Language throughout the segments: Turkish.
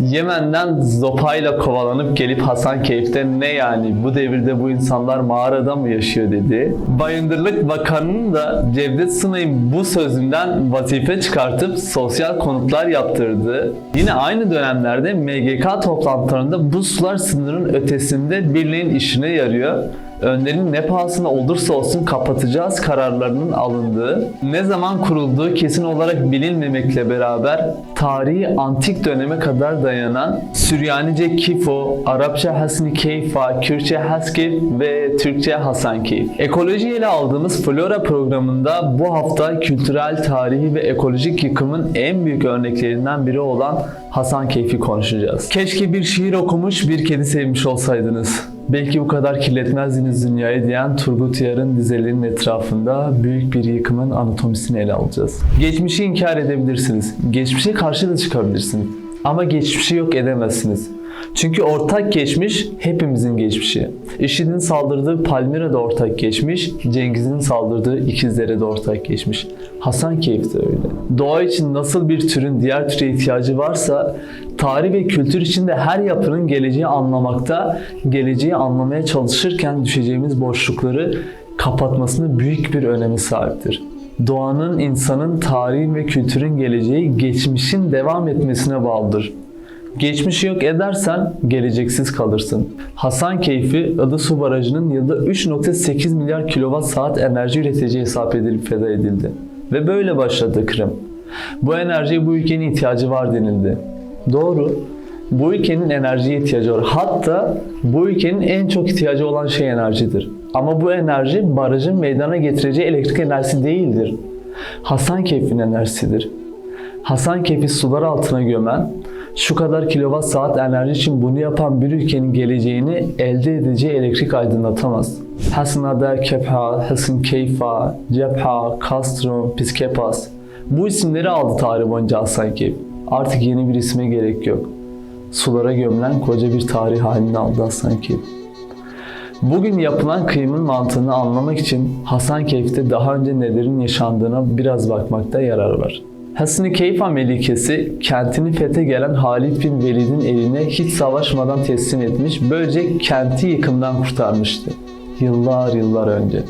Yemen'den zopayla kovalanıp gelip Hasankeyf'te ne yani bu devirde bu insanlar mağarada mı yaşıyor dedi. Bayındırlık Bakanı'nın da Cevdet Sunay'ın bu sözünden vazife çıkartıp sosyal konutlar yaptırdı. Yine aynı dönemlerde MGK toplantılarında bu sular sınırın ötesinde birliğin işine yarıyor. Önlerin ne pahasına olursa olsun kapatacağız kararlarının alındığı, ne zaman kurulduğu kesin olarak bilinmemekle beraber tarihi antik döneme kadar dayanan Süryanice Kifo, Arapça Hasni Keyfa, Kürtçe Haskif ve Türkçe Hasankeyf. Ekoloji ile aldığımız Flora programında bu hafta kültürel, tarihi ve ekolojik yıkımın en büyük örneklerinden biri olan Hasankeyf'i konuşacağız. Keşke bir şiir okumuş, bir kedi sevmiş olsaydınız. Belki bu kadar kirletmezdiniz dünyayı diyen Turgut Uyar'ın dizelerinin etrafında büyük bir yıkımın anatomisini ele alacağız. Geçmişi inkar edebilirsiniz. Geçmişe karşı da çıkabilirsiniz. Ama geçmişi yok edemezsiniz. Çünkü ortak geçmiş hepimizin geçmişi. IŞİD'in saldırdığı Palmira'da ortak geçmiş, Cengiz'in saldırdığı ikizlere de ortak geçmiş. Hasankeyf de öyle. Doğa için nasıl bir türün diğer türe ihtiyacı varsa, tarih ve kültür için de her yapının geleceği anlamakta, geleceği anlamaya çalışırken düşeceğimiz boşlukları kapatmasını büyük bir önemi sahiptir. Doğanın, insanın, tarihin ve kültürün geleceği geçmişin devam etmesine bağlıdır. Geçmişi yok edersen geleceksiz kalırsın. Hasankeyf'i Ilısu Barajı'nın yılda 3.8 milyar kilowatt saat enerji üreteceği hesap edilip feda edildi. Ve böyle başladı Kırım. Bu enerjiye bu ülkenin ihtiyacı var denildi. Doğru. Bu ülkenin enerjiye ihtiyacı var. Hatta bu ülkenin en çok ihtiyacı olan şey enerjidir. Ama bu enerji barajın meydana getireceği elektrik enerjisi değildir. Hasankeyf'in enerjisidir. Hasankeyf'i sular altına gömen, şu kadar kilowatt saat enerji için bunu yapan bir ülkenin geleceğini elde edeceği elektrik aydınlatamaz. Hasnada, Kepha, Hasan Keyfa, Cepha, Castro, Piskepas. Bu isimleri aldı tarih boyunca Hasankeyf. Artık yeni bir isme gerek yok. Sulara gömülen koca bir tarih halini aldı Hasankeyf. Bugün yapılan kıyımın mantığını anlamak için Hasankeyf'te daha önce nelerin yaşandığına biraz bakmakta yarar var. Hasni Keyfa Melikesi kentini fethe gelen Halid bin Velid'in eline hiç savaşmadan teslim etmiş, böylece kenti yıkımdan kurtarmıştı. Yıllar yıllar önce.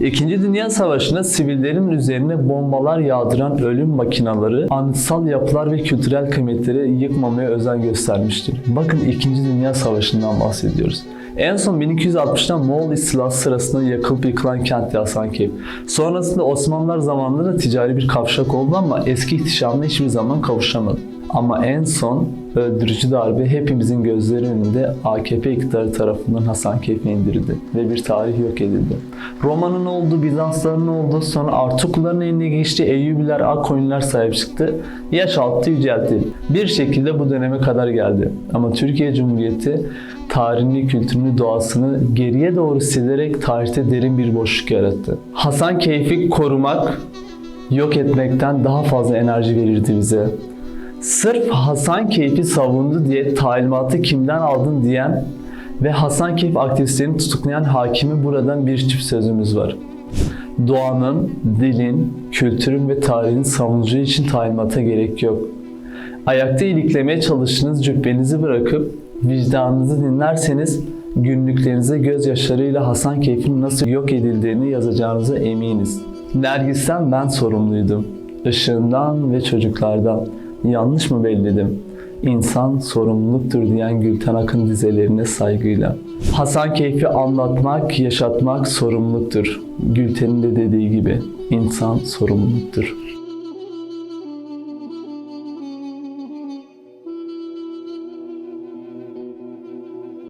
İkinci Dünya Savaşı'nda sivillerin üzerine bombalar yağdıran ölüm makinaları anıtsal yapılar ve kültürel kıymetleri yıkmamaya özen göstermiştir. Bakın İkinci Dünya Savaşı'ndan bahsediyoruz. En son 1260'da Moğol istilası sırasında yakılıp yıkılan kentti Hasankeyf. Sonrasında Osmanlılar zamanında da ticari bir kavşak oldu ama eski ihtişamına hiçbir zaman kavuşamadı. Ama en son öldürücü darbe hepimizin gözleri önünde AKP iktidarı tarafından Hasankeyf'e indirildi ve bir tarih yok edildi. Roma'nın oldu, Bizansların oldu, sonra Artukluların eline geçti, Eyyubiler, Akkoyunlar sahip çıktı, yaş altı yüceltti. Bir şekilde bu döneme kadar geldi. Ama Türkiye Cumhuriyeti tarihini, kültürünü, doğasını geriye doğru silerek tarihte derin bir boşluk yarattı. Hasankeyf'i korumak, yok etmekten daha fazla enerji verirdi bize. Sırf Hasankeyf'i savundu diye talimatı kimden aldın diyen ve Hasankeyf aktivistlerini tutuklayan hakimi buradan bir çift sözümüz var. Doğanın, dilin, kültürün ve tarihin savunucu için talimata gerek yok. Ayakta iliklemeye çalıştığınız cübbenizi bırakıp vicdanınızı dinlerseniz günlüklerinize gözyaşlarıyla Hasankeyf'in nasıl yok edildiğini yazacağınıza eminiz. Nergis'ten ben sorumluydum. Işığından ve çocuklardan. Yanlış mı belledim? İnsan sorumluluktur diyen Gülten Akın dizelerine saygıyla. Hasankeyf'i anlatmak, yaşatmak sorumluluktur. Gülten'in de dediği gibi insan sorumluluktur.